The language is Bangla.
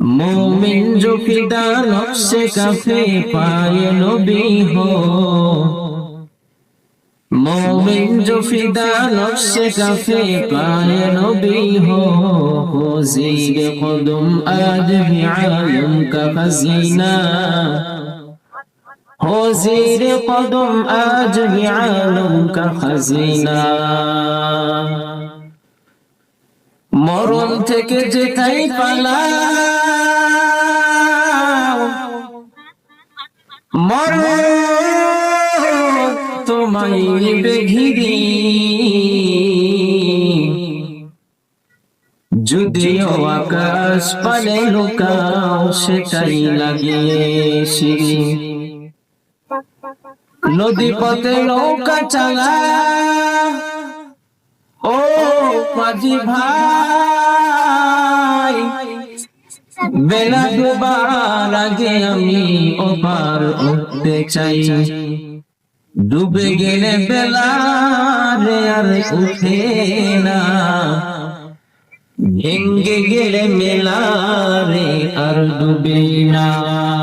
मोमिन जो फिदा नक्शे कफे पाए नबी हो मोमिन जो फिदा नक्शे कफे पाए नबी हो हो जीर कदम आज भी आलम का खजीना हो जीर कदम आज भी आलम का खजीना মরণ থেকে যেটাই পালাও মরণ তোমায় বেঘিরি যদিও আকাশ পালে লুকাও সেটাই লাগে। সিঁড়ি নদী পথে নৌকা চালা। ও মাঝি ভাই। বেলা ডুবার আগে আমি ওপার উঠতে চাই। ডুবে গেলে বেলা রে আর উঠে না। ভেঙ্গে গেলে মেলা রে আর ডুবে না।